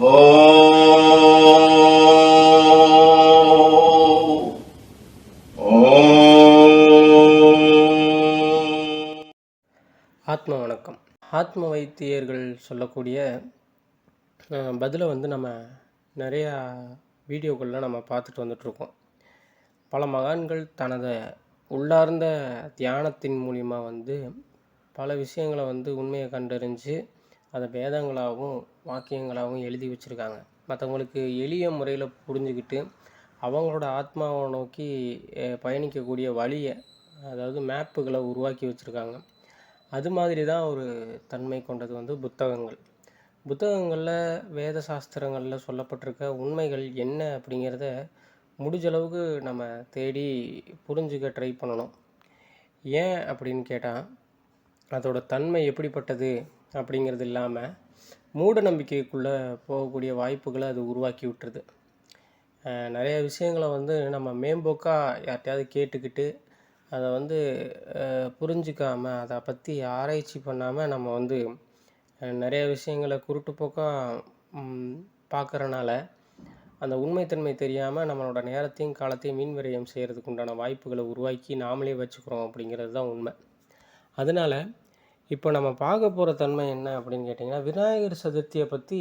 ஆத்ம வணக்கம் ஆத்ம வைத்தியர்கள் சொல்லக்கூடிய பதிலை வந்து நம்ம நிறையா வீடியோக்களில் நம்ம பார்த்துட்டு வந்துட்ருக்கோம். பல மகான்கள் தனது உள்ளார்ந்த தியானத்தின் மூலிமா வந்து பல விஷயங்களை வந்து உண்மையை கண்டறிஞ்சு அதை வேதங்களாகவும் வாக்கியங்களாகவும் எழுதி வச்சுருக்காங்க. மற்றவங்களுக்கு எளிய முறையில் புரிஞ்சுக்கிட்டு அவங்களோட ஆத்மாவை நோக்கி பயணிக்கக்கூடிய வழியை அதாவது மேப்புகளை உருவாக்கி வச்சுருக்காங்க. அது மாதிரி தான் ஒரு தன்மை கொண்டது வந்து புத்தகங்கள். புத்தகங்களில் வேத சாஸ்திரங்களில் சொல்லப்பட்டிருக்க உண்மைகள் என்ன அப்படிங்கிறத முடிஞ்ச அளவுக்கு நம்ம தேடி புரிஞ்சுக்க ட்ரை பண்ணணும். ஏன் அப்படின்னு கேட்டால் அதோட தன்மை எப்படிப்பட்டது? அப்படிங்கிறது இல்லாமல் மூட நம்பிக்கைக்குள்ளே போகக்கூடிய வாய்ப்புகளை அது உருவாக்கி விட்டுருது. நிறைய விஷயங்களை வந்து நம்ம மேம்போக்காக யார்கிட்டையாவது கேட்டுக்கிட்டு அதை வந்து புரிஞ்சிக்காமல் புரிஞ்சுக்காம அதை பற்றி ஆராய்ச்சி பண்ணாமல் நம்ம வந்து நிறைய விஷயங்களை குருட்டுப்போக்காக பார்க்குறனால அந்த உண்மைத்தன்மை தெரியாமல் நம்மளோட நேரத்தையும் காலத்தையும் மீன்விரயம் செய்கிறதுக்கு உண்டான வாய்ப்புகளை உருவாக்கி நாமளே வச்சுக்கிறோம் அப்படிங்கிறது தான் உண்மை. அதனால் இப்போ நம்ம பார்க்க போகிற தன்மை என்ன அப்படின்னு கேட்டிங்கன்னா விநாயகர் சதுர்த்தியை பற்றி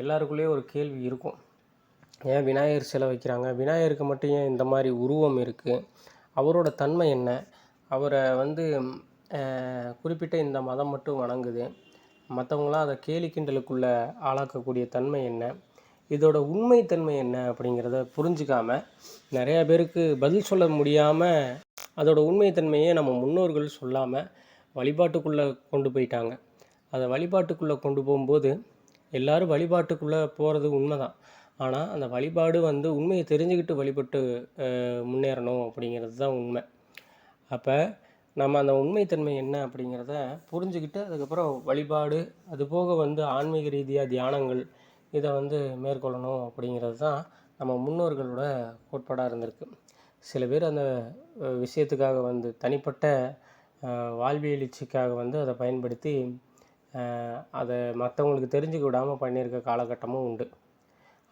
எல்லாருக்குள்ளேயும் ஒரு கேள்வி இருக்கும். ஏன் விநாயகர் சிலை வைக்கிறாங்க? விநாயகருக்கு மட்டும் ஏன் இந்த மாதிரி உருவம் இருக்குது அவரோட தன்மை என்ன? அவரை வந்து குறிப்பிட்ட இந்த மதம் மட்டும் வணங்குது. மற்றவங்களாம் அதை கேலி கிண்டலுக்குள்ளே ஆளாக்கக்கூடிய தன்மை என்ன? இதோட உண்மைத்தன்மை என்ன அப்படிங்கிறத புரிஞ்சுக்காம நிறையா பேருக்கு பதில் சொல்ல முடியாமல் அதோட உண்மைத்தன்மையை நம்ம முன்னோர்கள் சொல்லாமல் வழிபாட்டுக்குள்ளே கொண்டு போயிட்டாங்க. அதை வழிபாட்டுக்குள்ளே கொண்டு போகும்போது எல்லாரும் வழிபாட்டுக்குள்ளே போகிறது உண்மை தான் ஆனால் அந்த வழிபாடு வந்து உண்மையை தெரிஞ்சுக்கிட்டு வழிபட்டு முன்னேறணும் அப்படிங்கிறது தான் உண்மை. அப்போ நம்ம அந்த உண்மைத்தன்மை என்ன அப்படிங்கிறத புரிஞ்சுக்கிட்டு அதுக்கப்புறம் வழிபாடு அது போக வந்து ஆன்மீக ரீதியாக தியானங்கள் இதை வந்து மேற்கொள்ளணும் அப்படிங்கிறது தான் நம்ம முன்னோர்களோட கோட்பாடாக இருந்திருக்கு. சில பேர் அந்த விஷயத்துக்காக வந்து தனிப்பட்ட வாழ்வியல் இச்சைக்காக வந்து அதை பயன்படுத்தி அதை மற்றவங்களுக்கு தெரிஞ்சுக்க விடாமல் பண்ணியிருக்க காலகட்டமும் உண்டு.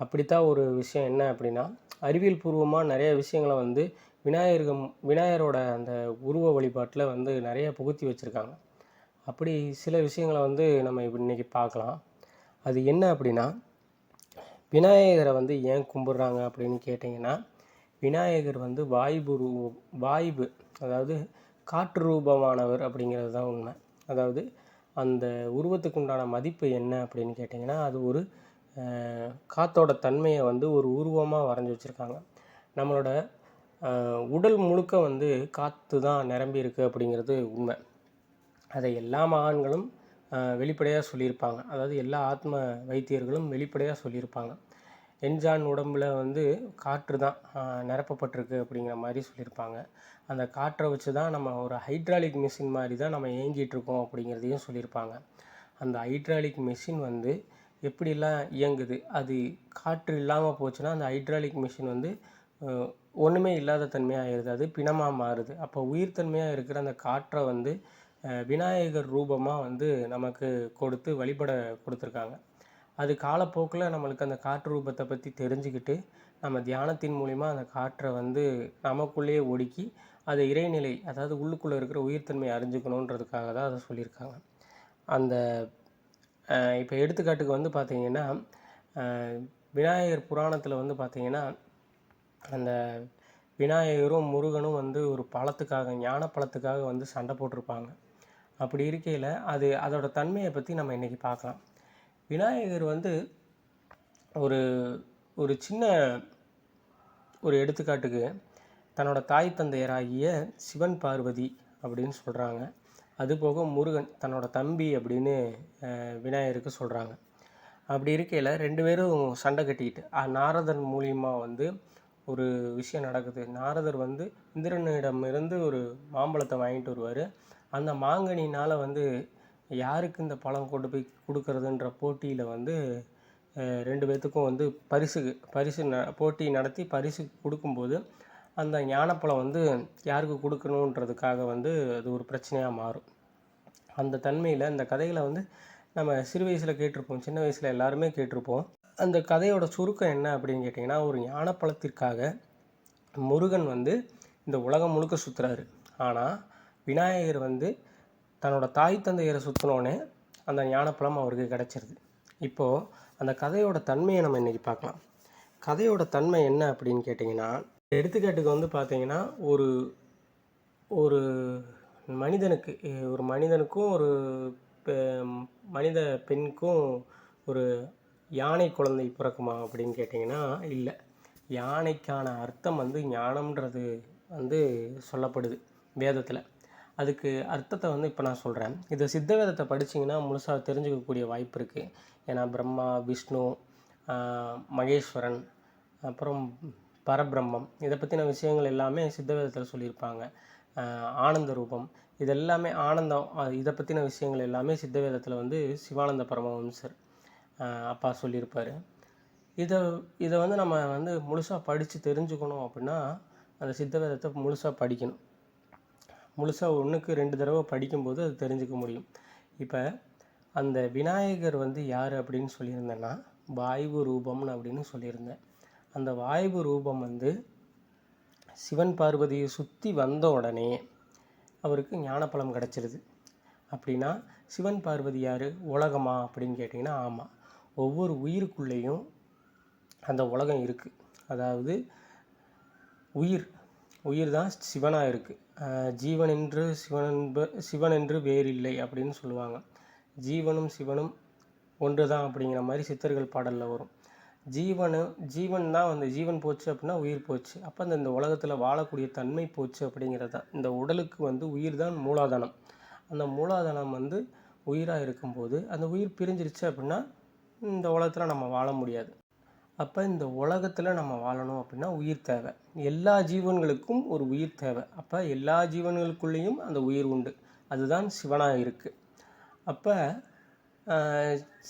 அப்படித்தான் ஒரு விஷயம் என்ன அப்படின்னா அறிவியல் பூர்வமாக நிறைய விஷயங்களை வந்து விநாயகர்கம் விநாயகரோட அந்த உருவ வழிபாட்டில் வந்து நிறைய புகுத்தி வச்சுருக்காங்க. அப்படி சில விஷயங்களை வந்து நம்ம இன்றைக்கி இன்னைக்கு பார்க்கலாம். அது என்ன அப்படின்னா விநாயகரை வந்து ஏன் கும்பிட்றாங்க அப்படின்னு கேட்டிங்கன்னா விநாயகர் வந்து வாய்புரு வாய்பு வாய்வு அதாவது காற்று ரூபமானவர் அப்படிங்கிறது தான் உண்மை. அதாவது அந்த உருவத்துக்கு உண்டான மதிப்பு என்ன அப்படின்னு கேட்டிங்கன்னா அது ஒரு காற்றோட காத்தோட தன்மையை வந்து ஒரு உருவமாக வரைஞ்சி வச்சுருக்காங்க. நம்மளோட உடல் முழுக்க வந்து காற்று தான் நிரம்பி இருக்குது அப்படிங்கிறது உண்மை. அதை எல்லா மகான்களும் வெளிப்படையாக சொல்லியிருப்பாங்க. அதாவது எல்லா ஆத்ம வைத்தியர்களும் வெளிப்படையாக சொல்லியிருப்பாங்க. என்ஜான் உடம்புல வந்து காற்று தான் நிரப்பப்பட்டிருக்கு அப்படிங்கிற மாதிரி சொல்லியிருப்பாங்க. அந்த காற்றை வச்சு தான் நம்ம ஒரு ஹைட்ராலிக் மிஷின் மாதிரி தான் நம்ம இயங்கிகிட்ருக்கோம் அப்படிங்கிறதையும் சொல்லியிருப்பாங்க. அந்த ஹைட்ராலிக் மிஷின் வந்து எப்படிலாம் இயங்குது? அது காற்று இல்லாமல் போச்சுன்னா அந்த ஹைட்ராலிக் மிஷின் வந்து ஒன்றுமே இல்லாத தன்மையாக ஆயிடுது அது பிணமாக மாறுது. அப்போ உயிர்த்தன்மையாக இருக்கிற அந்த காற்றை வந்து விநாயகர் ரூபமாக வந்து நமக்கு கொடுத்து வழிபட கொடுத்துருக்காங்க. அது காலப்போக்கில் நம்மளுக்கு அந்த காற்று ரூபத்தை பற்றி தெரிஞ்சுக்கிட்டு நம்ம தியானத்தின் மூலிமா அந்த காற்றை வந்து நமக்குள்ளேயே ஒடுக்கி அதை இறைநிலை அதாவது உள்ளுக்குள்ளே இருக்கிற உயிர்த்தன்மை அறிஞ்சுக்கணுன்றதுக்காக தான் அதை சொல்லியிருக்காங்க. அந்த இப்போ எடுத்துக்காட்டுக்கு வந்து பார்த்திங்கன்னா விநாயகர் புராணத்தில் வந்து பார்த்திங்கன்னா அந்த விநாயகரும் முருகனும் வந்து ஒரு பழத்துக்காக ஞான பழத்துக்காக வந்து சண்டை போட்டிருப்பாங்க. அப்படி இருக்கையில் அது அதோட தன்மையை பற்றி நம்ம இன்றைக்கி பார்க்கலாம். விநாயகர் வந்து ஒரு ஒரு சின்ன ஒரு எடுத்துக்காட்டுக்கு தன்னோட தாய் தந்தையராகிய சிவன் பார்வதி அப்படின்னு சொல்கிறாங்க அதுபோக முருகன் தன்னோட தம்பி அப்படின்னு விநாயகருக்கு சொல்கிறாங்க அப்படி இருக்கையில் ரெண்டு பேரும் சண்டை கட்டிக்கிட்டு நாரதன் மூலியமாக வந்து ஒரு விஷயம் நடக்குது. நாரதர் வந்து இந்திரனிடமிருந்து ஒரு மாம்பழத்தை வாங்கிட்டு வருவார். அந்த மாங்கனினால் வந்து யாருக்கு இந்த பழம் கொண்டு போய் கொடுக்கறதுன்ற போட்டியில் வந்து ரெண்டு பேர்த்துக்கும் வந்து பரிசு பரிசு ந போட்டி நடத்தி பரிசு கொடுக்கும்போது அந்த ஞானப்பழம் வந்து யாருக்கு கொடுக்கணுன்றதுக்காக வந்து அது ஒரு பிரச்சனையாக மாறும். அந்த தன்மையில் இந்த கதைகளை வந்து நம்ம சிறு வயசில் கேட்டிருப்போம் சின்ன வயசில் எல்லாருமே கேட்டிருப்போம். அந்த கதையோட சுருக்கம் என்ன அப்படின்னு கேட்டிங்கன்னா ஒரு ஞானப்பழத்திற்காக முருகன் வந்து இந்த உலகம் முழுக்க சுற்றுறாரு ஆனால் விநாயகர் வந்து தன்னோட தாய் தந்தையரை சுற்றினோடனே அந்த ஞானப்பழம் அவருக்கு கிடச்சிருது. இப்போது அந்த கதையோட தன்மையை நம்ம இன்றைக்கி பார்க்கலாம். கதையோட தன்மை என்ன அப்படின்னு கேட்டிங்கன்னா எடுத்துக்காட்டுக்கு வந்து பார்த்தீங்கன்னா ஒரு ஒரு மனிதனுக்கு ஒரு மனிதனுக்கும் ஒரு பெ- மனித பெண்ணுக்கும் ஒரு யானை குழந்தை பிறக்குமா அப்படின்னு கேட்டிங்கன்னா இல்லை. யானைக்கான அர்த்தம் வந்து ஞானம்ன்றது வந்து சொல்லப்படுது வேதத்தில். அதுக்கு அர்த்தத்தை வந்து இப்போ நான் சொல்கிறேன் இது சித்த வேதத்தை படிச்சீங்கன்னா முழுசாக தெரிஞ்சுக்கக்கூடிய வாய்ப்பு இருக்குது ஏன்னா பிரம்மா விஷ்ணு மகேஸ்வரன் அப்புறம் பரபிரம்மம் இதை பற்றின விஷயங்கள் எல்லாமே சித்த வேதத்தில் சொல்லியிருப்பாங்க ஆனந்த ரூபம் இது எல்லாமே ஆனந்தம் இதை பற்றின விஷயங்கள் எல்லாமே சித்த வேதத்தில் வந்து சிவானந்த பரமஹம்சர் அப்பா சொல்லியிருப்பார். இதை இதை வந்து நம்ம வந்து முழுசாக படித்து தெரிஞ்சுக்கணும் அப்படின்னா அந்த சித்த வேதத்தை முழுசாக படிக்கணும். முழுசாக ஒன்றுக்கு ரெண்டு தடவை படிக்கும்போது அது தெரிஞ்சுக்க முடியும். இப்போ அந்த விநாயகர் வந்து யார் அப்படின்னு சொல்லியிருந்தேன்னா வாய்வு ரூபம்னு அப்படின்னு சொல்லியிருந்தேன். அந்த வாய்வு ரூபம் வந்து சிவன் பார்வதியை சுற்றி வந்த உடனே அவருக்கு ஞானப்பழம் கிடச்சிருது. அப்படின்னா சிவன் பார்வதி யார்? உலகமா அப்படின்னு கேட்டிங்கன்னா ஆமாம் ஒவ்வொரு உயிருக்குள்ளேயும் அந்த உலகம் இருக்குது அதாவது உயிர் உயிர் தான் சிவனாக இருக்குது ஜீவன் என்று சிவன் என்ப சிவன் என்று வேறில்லை அப்படின்னு சொல்லுவாங்க. ஜீவனும் சிவனும் ஒன்று தான் அப்படிங்கிற மாதிரி சித்தர்கள் பாடலில் வரும். ஜீவனு ஜீவன் தான் வந்து ஜீவன் போச்சு அப்படின்னா உயிர் போச்சு. அப்போ அந்த இந்த உலகத்தில் வாழக்கூடிய தன்மை போச்சு அப்படிங்கிறது தான் இந்த உடலுக்கு வந்து உயிர் தான் மூலாதானம். அந்த மூலாதானம் வந்து உயிராக இருக்கும்போது அந்த உயிர் பிரிஞ்சிருச்சு அப்படின்னா இந்த உலகத்தில் நம்ம வாழ முடியாது. அப்போ இந்த உலகத்தில் நம்ம வாழணும் அப்படின்னா உயிர் தேவை. எல்லா ஜீவன்களுக்கும் ஒரு உயிர் தேவை. அப்போ எல்லா ஜீவன்களுக்குள்ளேயும் அந்த உயிர் உண்டு. அதுதான் சிவனாக இருக்குது அப்போ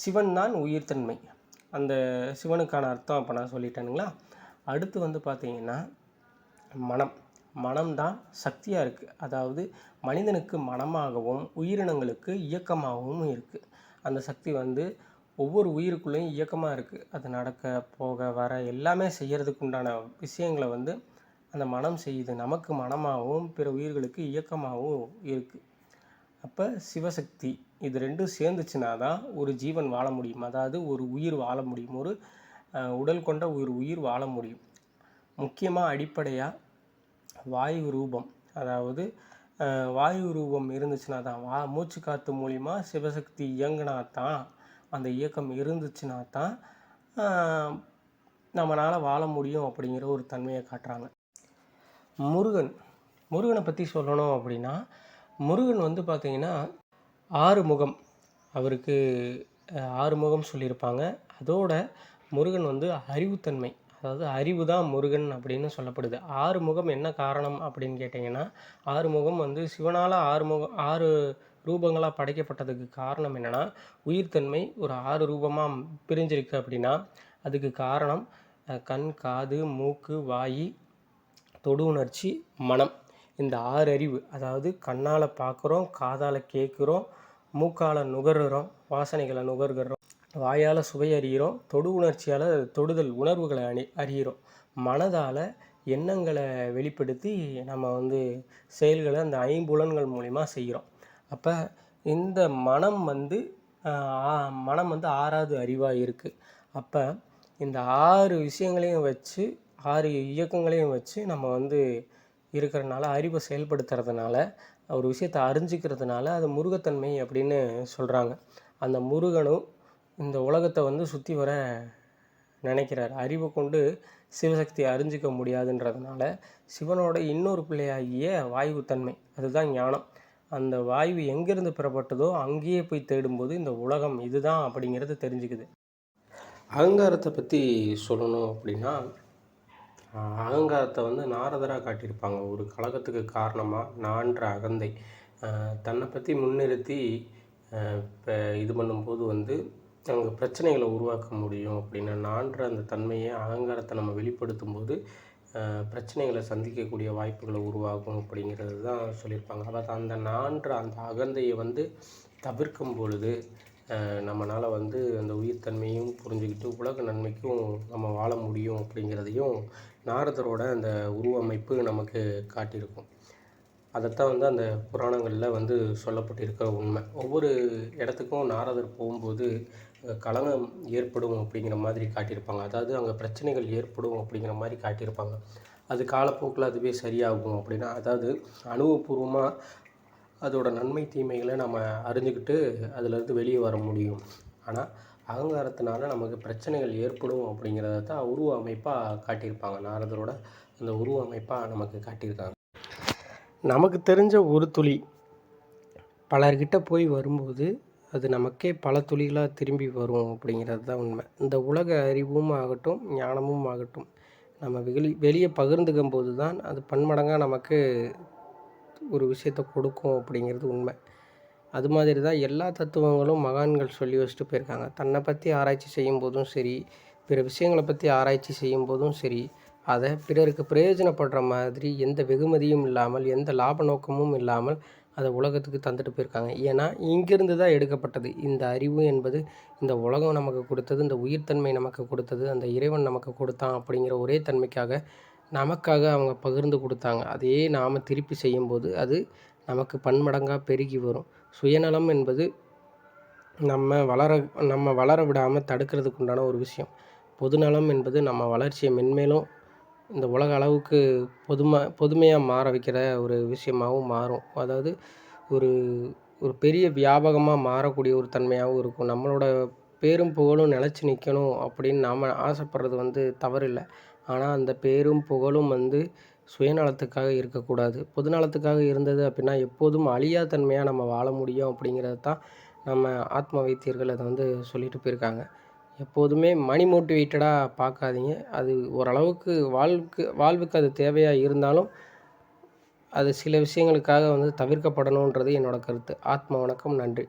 சிவன் தான் உயிர்த்தன்மை. அந்த சிவனுக்கான அர்த்தம் அப்போ நான் சொல்லிட்டேனுங்களா? அடுத்து வந்து பார்த்தீங்கன்னா மனம். மனம்தான் சக்தியாக இருக்குது அதாவது மனிதனுக்கு மனமாகவும் உயிரினங்களுக்கு இயக்கமாகவும் இருக்குது அந்த சக்தி வந்து ஒவ்வொரு உயிருக்குள்ளேயும் இயக்கமாக இருக்குது அது நடக்க போக வர எல்லாமே செய்கிறதுக்கு உண்டான விஷயங்களை வந்து அந்த மனம் செய்யுது. நமக்கு மனமாகவும் பிற உயிர்களுக்கு இயக்கமாகவும் இருக்குது அப்போ சிவசக்தி இது ரெண்டும் சேர்ந்துச்சுனா தான் ஒரு ஜீவன் வாழ முடியும். அதாவது ஒரு உயிர் வாழ முடியும். ஒரு உடல் கொண்ட ஒரு உயிர் வாழ முடியும். முக்கியமாக அடிப்படையாக வாயு ரூபம். அதாவது வாயு ரூபம் இருந்துச்சுன்னா தான் வா மூச்சு காற்று மூலிமா சிவசக்தி இயங்குனா தான் அந்த இயக்கம் இருந்துச்சுன்னா தான் நம்மளால் வாழ முடியும் அப்படிங்கிற ஒரு தன்மையை காட்டுறாங்க. முருகன். முருகனை பற்றி சொல்லணும் அப்படின்னா முருகன் வந்து பார்த்திங்கன்னா ஆறு முகம் அவருக்கு ஆறுமுகம் ஆறு முகம் சொல்லியிருப்பாங்க. அதோட முருகன் வந்து அறிவுத்தன்மை. அதாவது அறிவு தான் முருகன் அப்படின்னு சொல்லப்படுது. ஆறு முகம் என்ன காரணம் அப்படின்னு கேட்டிங்கன்னா ஆறு முகம் வந்து சிவனால் ஆறு முகம் ஆறு ரூபங்களாக படைக்கப்பட்டதுக்கு காரணம் என்னென்னா உயிர்த்தன்மை ஒரு ஆறு ரூபமாக பிரிஞ்சிருக்கு அப்படின்னா அதுக்கு காரணம் கண் காது மூக்கு வாய் தொடு உணர்ச்சி மனம். இந்த ஆறு அறிவு அதாவது கண்ணால் பார்க்குறோம் காதால் கேட்குறோம் மூக்கால் நுகர்கிறோம் வாசனைகளை நுகர்கிறோம் வாயால் சுவை அறிகிறோம் தொடு உணர்ச்சியால் தொடுதல் உணர்வுகளை அணி அறிகிறோம் மனதால் எண்ணங்களை வெளிப்படுத்தி நம்ம வந்து செயல்களை அந்த ஐம்புலன்கள் மூலிமா செய்கிறோம் அப்போ இந்த மனம் வந்து ஆ- மனம் வந்து ஆறாவது அறிவாக இருக்குது அப்போ இந்த ஆறு விஷயங்களையும் வச்சு ஆறு இயக்கங்களையும் வச்சு நம்ம வந்து இருக்கிறனால அறிவை செயல்படுத்துறதுனால ஒரு விஷயத்தை அறிஞ்சிக்கிறதுனால அது முருகத்தன்மை அப்படின்னு சொல்கிறாங்க அந்த முருகனும் இந்த உலகத்தை வந்து சுற்றி வர நினைக்கிறார். அறிவை கொண்டு சிவசக்தியை அறிஞ்சிக்க முடியாதுன்றதுனால சிவனோட இன்னொரு பிள்ளையாகிய வாயுத்தன்மை அதுதான் ஞானம். அந்த வாயு எங்கேருந்து பெறப்பட்டதோ அங்கேயே போய் தேடும்போது இந்த உலகம் இதுதான் அப்படிங்கிறது தெரிஞ்சுக்குது. அகங்காரத்தை பற்றி சொல்லணும் அப்படின்னா அகங்காரத்தை வந்து நாரதராக காட்டியிருப்பாங்க. ஒரு கழகத்துக்கு காரணமாக நான்ற அகந்தை. தன்னை பற்றி முன்னிறுத்தி இப்போ இது பண்ணும்போது வந்து அங்கே பிரச்சனைகளை உருவாக்க முடியும் அப்படின்னா நான்ற அந்த தன்மையை அகங்காரத்தை நம்ம வெளிப்படுத்தும் போது பிரச்சனைகளை சந்திக்கக்கூடிய வாய்ப்புகளை உருவாகும் அப்படிங்கிறது தான் சொல்லியிருப்பாங்க. அதாவது அந்த நான்ற அந்த அகந்தையை வந்து தவிர்க்கும் பொழுது நம்மளால் வந்து அந்த உயிர்த்தன்மையும் புரிஞ்சுக்கிட்டு உலக நன்மைக்கும் நம்ம வாழ முடியும் அப்படிங்கிறதையும் நாரதரோட அந்த உருவமைப்பு நமக்கு காட்டியிருக்கும். அதைத்தான் வந்து அந்த புராணங்களில் வந்து சொல்லப்பட்டிருக்கிற உண்மை. ஒவ்வொரு இடத்துக்கும் நாரதர் போகும்போது கலகம் ஏற்படும் அப்படிங்கிற மாதிரி காட்டியிருப்பாங்க. அதாவது அங்கே பிரச்சனைகள் ஏற்படும் அப்படிங்கிற மாதிரி காட்டியிருப்பாங்க. அது காலப்போக்கில் அதுவே சரியாகும் அப்படின்னா அதாவது அனுபவபூர்வமாக அதோட நன்மை தீமைகளை நம்ம அறிஞ்சுக்கிட்டு அதிலேருந்து வெளியே வர முடியும். ஆனால் அகங்காரத்தினால நமக்கு பிரச்சனைகள் ஏற்படும் அப்படிங்கிறத தான் உருவ அமைப்பாக காட்டியிருப்பாங்க. நாரதரோட அந்த உருவ அமைப்பாக நமக்கு காட்டியிருக்காங்க. நமக்கு தெரிஞ்ச ஒரு துளி பலர்கிட்ட போய் வரும்போது அது நமக்கே பல துளிகளாக திரும்பி வரும் அப்படிங்கிறது தான் உண்மை. இந்த உலக அறிவும் ஆகட்டும் ஞானமும் ஆகட்டும் நம்ம வெளி வெளியே பகிர்ந்துக்கும் போது தான் அது பன்மடங்காக நமக்கு ஒரு விஷயத்தை கொடுக்கும் அப்படிங்கிறது உண்மை. அது மாதிரி தான் எல்லா தத்துவங்களும் மகான்கள் சொல்லி வச்சுட்டு போயிருக்காங்க. தன்னை பற்றி ஆராய்ச்சி செய்யும் போதும் சரி பிற விஷயங்களை பற்றி ஆராய்ச்சி செய்யும் போதும் சரி அதை பிறருக்கு பிரயோஜனப்படுற மாதிரி எந்த வெகுமதியும் இல்லாமல் எந்த லாப நோக்கமும் இல்லாமல் அதை உலகத்துக்கு தந்துட்டு போயிருக்காங்க. ஏன்னா இங்கிருந்து தான் எடுக்கப்பட்டது. இந்த அறிவு என்பது இந்த உலகம் நமக்கு கொடுத்தது இந்த உயிர்த்தன்மை நமக்கு கொடுத்தது அந்த இறைவன் நமக்கு கொடுத்தான் அப்படிங்கிற ஒரே தன்மைக்காக நமக்காக அவங்க பகிர்ந்து கொடுத்தாங்க. அதையே நாம் திருப்பி செய்யும்போது அது நமக்கு பன்மடங்காக பெருகி வரும். சுயநலம் என்பது நம்ம வளர நம்ம வளர விடாமல் தடுக்கிறதுக்கு உண்டான ஒரு விஷயம். பொதுநலம் என்பது நம்ம வளர்ச்சியை மென்மேலும் இந்த உலக அளவுக்கு பொதுமை பொதுமையாக மாற வைக்கிற ஒரு விஷயமாகவும் மாறும். அதாவது ஒரு ஒரு பெரிய வியாபகமாக மாறக்கூடிய ஒரு தன்மையாகவும் இருக்கும். நம்மளோட பேரும் புகழும் நிலச்சி நிற்கணும் அப்படின்னு நாம் ஆசைப்படுறது வந்து தவறில்லை. ஆனால் அந்த பேரும் புகழும் வந்து சுயநலத்துக்காக இருக்கக்கூடாது. பொதுநலத்துக்காக இருந்தது அப்படின்னா எப்போதும் அழியா தன்மையாக நம்ம வாழ முடியும் அப்படிங்கிறது தான் நம்ம ஆத்ம வைத்தியர்கள் அதை வந்து சொல்லிட்டு போயிருக்காங்க. எப்போதுமே மணி மோட்டிவேட்டடாக பார்க்காதீங்க. அது ஓரளவுக்கு வாழ்வுக்கு வாழ்வுக்கு அது தேவையாக இருந்தாலும் அது சில விஷயங்களுக்காக வந்து தவிர்க்கப்படணுன்றது என்னோடய கருத்து. ஆத்ம வணக்கம் நன்றி.